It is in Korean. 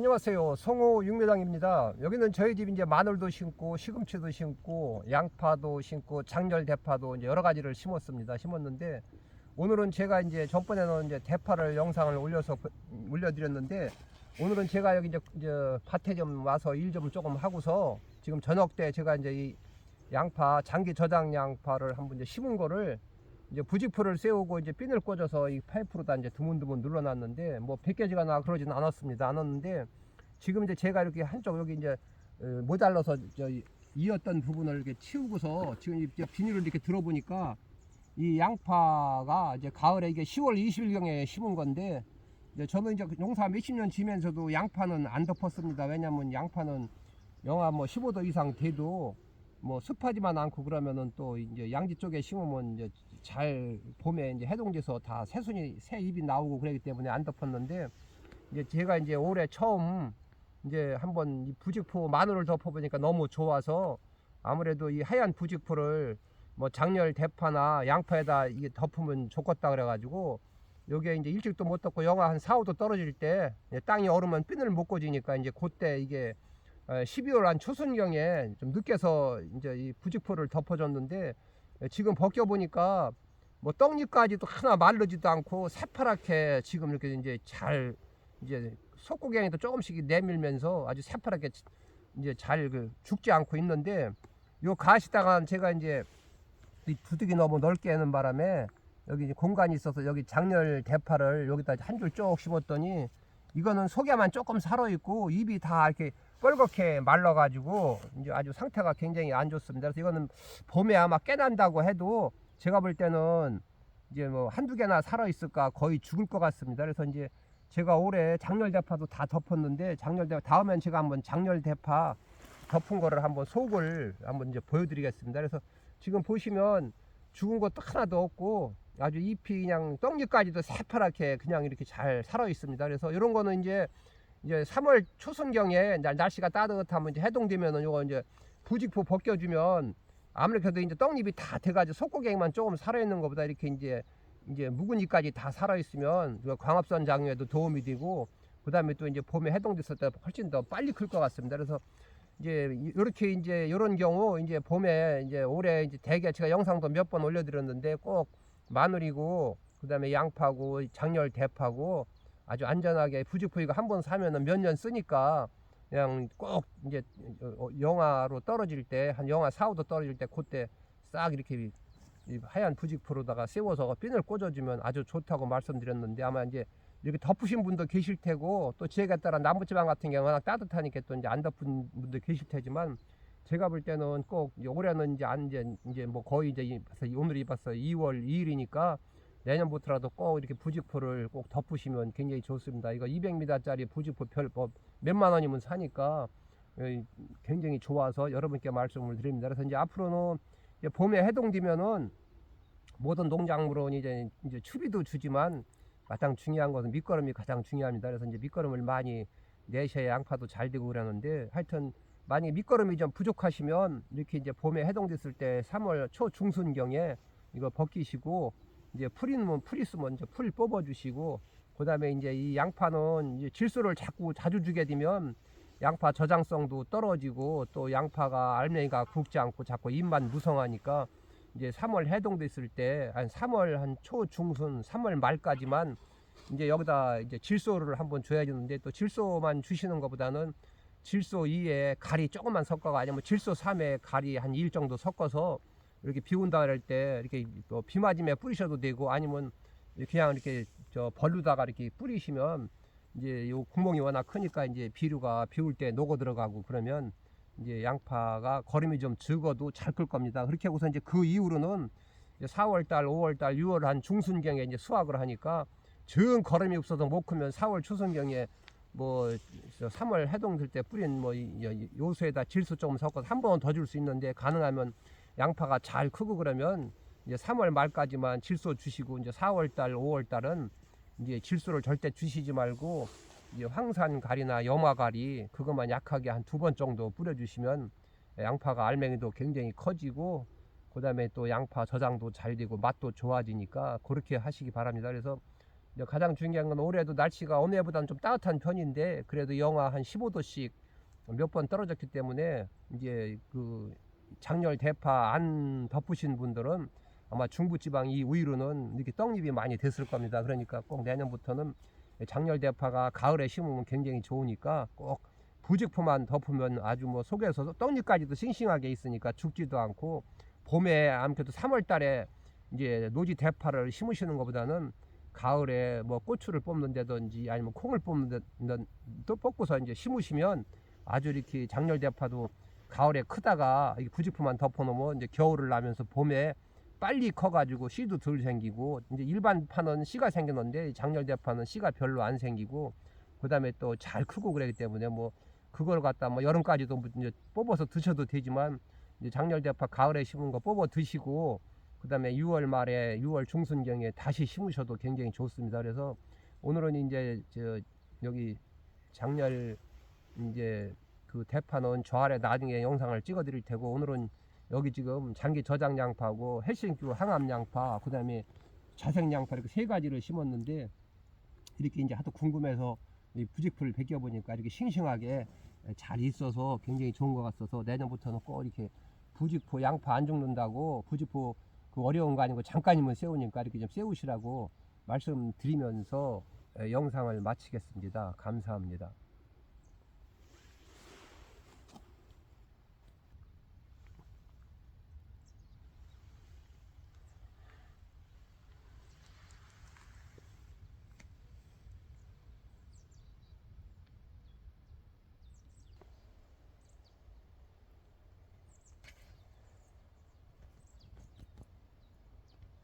안녕하세요. 성호 육묘장입니다. 여기는 저희 집 이제 마늘도 심고 시금치도 심고 양파도 심고 장렬 대파도 이제 여러 가지를 심었습니다. 심었는데 오늘은 제가 이제 전번에는 이제 대파를 영상을 올려서 보- 올려드렸는데 오늘은 제가 여기 이제, 이제 밭에 좀 와서 일 좀 조금 하고서 지금 저녁 때 제가 이제 이 양파 장기 저장 양파를 한번 이제 심은 거를 이제 부직포를 세우고 이제 핀을 꽂아서 이 파이프로다 이제 드문드문 눌러놨는데 뭐 100개지가 나 그러진 않았습니다. 않았는데 지금 이제 제가 이렇게 한쪽 여기 이제 어, 모자라서 저 이었던 부분을 이렇게 치우고서 지금 이제 비닐을 이렇게 들어보니까 이 양파가 이제 가을에 이게 10월 20일경에 심은 건데 이제 저는 이제 농사 몇십 년 지면서도 양파는 안 덮었습니다. 왜냐면 양파는 영하 뭐 15도 이상 돼도 뭐 습하지만 않고 그러면은 또 이제 양지 쪽에 심으면 이제 잘 봄에 이제 해동돼서 다 새순이 새 잎이 나오고 그러기 때문에 안 덮었는데 이제 제가 이제 올해 처음 이제 한번 이 부직포 마늘을 덮어보니까 너무 좋아서 아무래도 이 하얀 부직포를 뭐 장렬 대파나 양파에다 이게 덮으면 좋겠다 그래가지고 요게 이제 일찍도 못 덮고 영하 한 4, 5도 떨어질 때 땅이 얼으면 핀을 못 꽂으니까 이제 그때 이게 어, 12월 한 초순경에 좀 늦게서 이제 이 부직포를 덮어줬는데 지금 벗겨 보니까 뭐 떡잎까지도 하나 마르지도 않고 새파랗게 지금 이렇게 이제 잘 이제 속고갱이도 조금씩 내밀면서 아주 새파랗게 이제 잘 그 죽지 않고 있는데 요 가시다가 제가 이제 이 부득이 너무 넓게 하는 바람에 여기 공간이 있어서 여기 장렬 대파를 여기다 한 줄 쭉 심었더니 이거는 속에만 조금 살아 있고 잎이 다 이렇게 뻘겋게 말라가지고 이제 아주 상태가 굉장히 안 좋습니다. 그래서 이거는 봄에 아마 깨난다고 해도 제가 볼 때는 이제 뭐 한두 개나 살아 있을까 거의 죽을 것 같습니다. 그래서 이제 제가 올해 장렬 대파도 다 덮었는데 장렬 대파 다음엔 제가 한번 장렬 대파 덮은 거를 한번 속을 한번 이제 보여드리겠습니다. 그래서 지금 보시면 죽은 것도 하나도 없고 아주 잎이 그냥 떡잎까지도 새파랗게 그냥 이렇게 잘 살아 있습니다. 그래서 이런 거는 이제 이제 3월 초순경에 날- 날씨가 따뜻하면 이제 해동되면은 요거 이제 부직포 벗겨주면 아무래도 이제 떡잎이 다 돼가지고 속고갱만 조금 살아있는 것보다 이렇게 이제 이제 묵은 잎까지 다 살아있으면 그 광합선 장류에도 도움이 되고 그 다음에 또 이제 봄에 해동됐을 때 훨씬 더 빨리 클 것 같습니다. 그래서 이제 이렇게 이제 이런 경우 이제 봄에 이제 올해 이제 대개 제가 영상도 몇 번 올려드렸는데 꼭 마늘이고 그 다음에 양파고 장렬 대파고 아주 안전하게 부직포이가 한 번 사면은 몇 년 쓰니까 그냥 꼭 이제 어, 영하로 떨어질 때 한 영하 4, 5도 떨어질 때 그때 싹 이렇게 이 하얀 부직포로다가 세워서 핀을 꽂아주면 아주 좋다고 말씀드렸는데 아마 이제 이렇게 덮으신 분도 계실 테고 또 지역에 따라 남부지방 같은 경우는 워낙 따뜻하니까 또 이제 안 덮은 분도 계실 테지만 제가 볼 때는 꼭 올해는 이제 안 이제 이제 뭐 거의 이제 오늘이 벌써 2월 2일이니까 내년부터라도 꼭 이렇게 부직포를 꼭 덮으시면 굉장히 좋습니다. 이거 200m짜리 부직포 별뭐 몇만 원이면 사니까 어, 굉장히 좋아서 여러분께 말씀을 드립니다. 그래서 이제 앞으로는 이제 봄에 해동되면은 모든 농작물은 이제 이제 추비도 주지만 가장 중요한 것은 밑거름이 가장 중요합니다. 그래서 이제 밑거름을 많이 내셔야 양파도 잘 되고 그러는데 하여튼 만약에 밑거름이 좀 부족하시면 이렇게 이제 봄에 해동됐을 때 3월 초 중순경에 이거 벗기시고 이제 풀 있으면 풀 있으면 이제 풀 뽑아 주시고 그다음에 이제 이 양파는 이제 질소를 자꾸 자주 주게 되면 양파 저장성도 떨어지고 또 양파가 알맹이가 굵지 않고 자꾸 잎만 무성하니까 이제 3월 해동됐을 때 한 3월 한 초 중순 3월 말까지만 이제 여기다 이제 질소를 한번 줘야 되는데 또 질소만 주시는 것보다는 질소 2에 가리 조금만 섞어가 아니면 질소 3에 가리 한 1 정도 섞어서 이렇게 비 온다 그럴 때 이렇게 뭐비 맞으면 뿌리셔도 되고 아니면 그냥 이렇게 저 벌루다가 이렇게 뿌리시면 이제 요 구멍이 워낙 크니까 이제 비료가 비올 때 녹아 들어가고 그러면 이제 양파가 거름이 좀 적어도 잘 클 겁니다. 그렇게 하고서 이제 그 이후로는 이제 4월 달, 5월 달, 6월 한 중순경에 이제 수확을 하니까 정 거름이 없어서 못 크면 4월 초순경에 뭐저 3월 해동될 때 뿌린 뭐 요소에다 질소 조금 섞어서 한 번 더 줄 수 있는데 가능하면 양파가 잘 크고 그러면 이제 3월 말까지만 질소 주시고 이제 4월 달, 5월 달은 이제 질소를 절대 주시지 말고 이제 황산가리나 염화가리 그것만 약하게 한 두 번 정도 뿌려주시면 양파가 알맹이도 굉장히 커지고 그다음에 또 양파 저장도 잘 되고 맛도 좋아지니까 그렇게 하시기 바랍니다. 그래서 가장 중요한 건 올해도 날씨가 어느 해보다는 좀 따뜻한 편인데 그래도 영하 한 15도씩 몇 번 떨어졌기 때문에 이제 그 장렬 대파 안 덮으신 분들은 아마 중부지방 이 우위로는 이렇게 떡잎이 많이 됐을 겁니다. 그러니까 꼭 내년부터는 장렬 대파가 가을에 심으면 굉장히 좋으니까 꼭 부직포만 덮으면 아주 뭐 속에서 떡잎까지도 싱싱하게 있으니까 죽지도 않고 봄에 아무래도 3월 달에 이제 노지 대파를 심으시는 것보다는 가을에 뭐 고추를 뽑는다든지 아니면 콩을 뽑는 또 뽑고서 이제 심으시면 아주 이렇게 장렬 대파도 가을에 크다가 이 부직포만 덮어놓으면 이제 겨울을 나면서 봄에 빨리 커가지고 씨도 덜 생기고 이제 일반 파는 씨가 생겼는데 장렬 대 파는 씨가 별로 안 생기고 그다음에 또 잘 크고 그러기 때문에 뭐 그걸 갖다 뭐 여름까지도 이제 뽑아서 드셔도 되지만 이제 장렬 대파 가을에 심은 거 뽑아 드시고 그다음에 6월 말에 6월 중순경에 다시 심으셔도 굉장히 좋습니다. 그래서 오늘은 이제 저 여기 장렬 이제 그 대파는 저 아래 나중에 영상을 찍어 드릴 테고 오늘은 여기 지금 장기 저장 양파하고 헬싱큐 항암 양파 그다음에 자색 양파 이렇게 세 가지를 심었는데 이렇게 이제 하도 궁금해서 이 부직풀 벗겨 보니까 이렇게 싱싱하게 잘 있어서 굉장히 좋은 것 같아서 내년부터는 꼭 이렇게 부직포 양파 안 죽는다고 부직포 그 어려운 거 아니고 잠깐이면 세우니까 이렇게 좀 세우시라고 말씀드리면서 에, 영상을 마치겠습니다. 감사합니다.